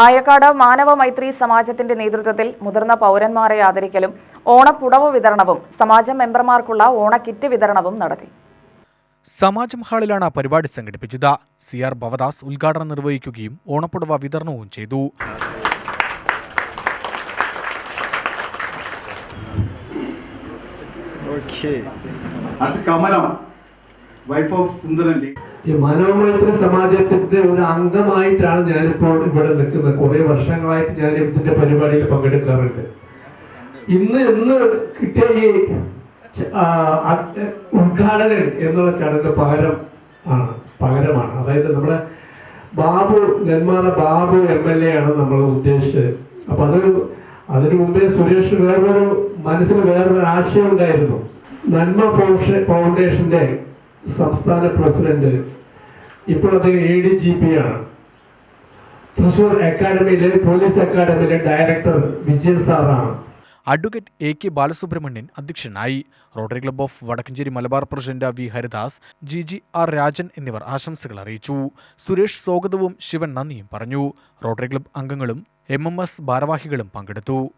ആയക്കാട് മാനവ മൈത്രി സമാജത്തിന്റെ നേതൃത്വത്തിൽ മുതിർന്ന പൗരന്മാരെ ആദരിക്കലും ഓണപ്പുടവ വിതരണവും സമാജം മെമ്പർമാർക്കുള്ള ഓണക്കിറ്റ് വിതരണവും നടത്തി. സമാജം ഹാളിലാണ് പരിപാടി സംഘടിപ്പിച്ചത്. സി ആർ ഭവദാസ് ഉദ്ഘാടനം നിർവഹിക്കുകയും ഓണപ്പുടവ വിതരണവും ചെയ്തു. Okay. അത് കമലം വൈഫ് ഓഫ് സുന്ദരൻ ഈ മാനവമൈത്രി സമാജത്തിന്റെ ഒരു അംഗമായിട്ടാണ് ഞാനിപ്പോൾ ഇവിടെ നിൽക്കുന്നത്. കുറെ വർഷങ്ങളായിട്ട് ഞാൻ ഇതിന്റെ പരിപാടിയിൽ പങ്കെടുക്കാറുണ്ട്. ഇന്ന് ഇന്ന് കിട്ടിയ ഈ ഉദ്ഘാടകൻ എന്നുള്ള ചടങ്ങ് പകരം ആണ്. പകരമാണ്. അതായത് നമ്മുടെ Babu Nenmara Babu M L A ആണ് നമ്മൾ ഉദ്ദേശിച്ചത്. അപ്പൊ അത് അതിനു മുമ്പേ സുരേഷ് വേറൊരു മനസ്സിൽ വേറൊരു ആശയം ഉണ്ടായിരുന്നു. നന്മ ഫൗണ്ടേഷന്റെ സംസ്ഥാന പ്രസിഡന്റ്. ഇപ്പോൾ അദ്ദേഹം എ ഡി ജി പി ആണ്. തൃശൂർ അക്കാഡമിയിലെ പോലീസ് അക്കാഡമിയിലെ ഡയറക്ടർ വിജയൻ സാറാണ്. അഡ്വക്കേറ്റ് എ കെ ബാലസുബ്രഹ്മണ്യൻ അധ്യക്ഷനായി Rotary Club of Vadakkanchery Malabar president V Haridas G G R Rajan എന്നിവർ ആശംസകൾ അറിയിച്ചു. സുരേഷ് സ്വാഗതവും ശിവൻ നന്ദിയും പറഞ്ഞു. റോട്ടറി ക്ലബ്ബ് അംഗങ്ങളും എം എം എസ് ഭാരവാഹികളും പങ്കെടുത്തു.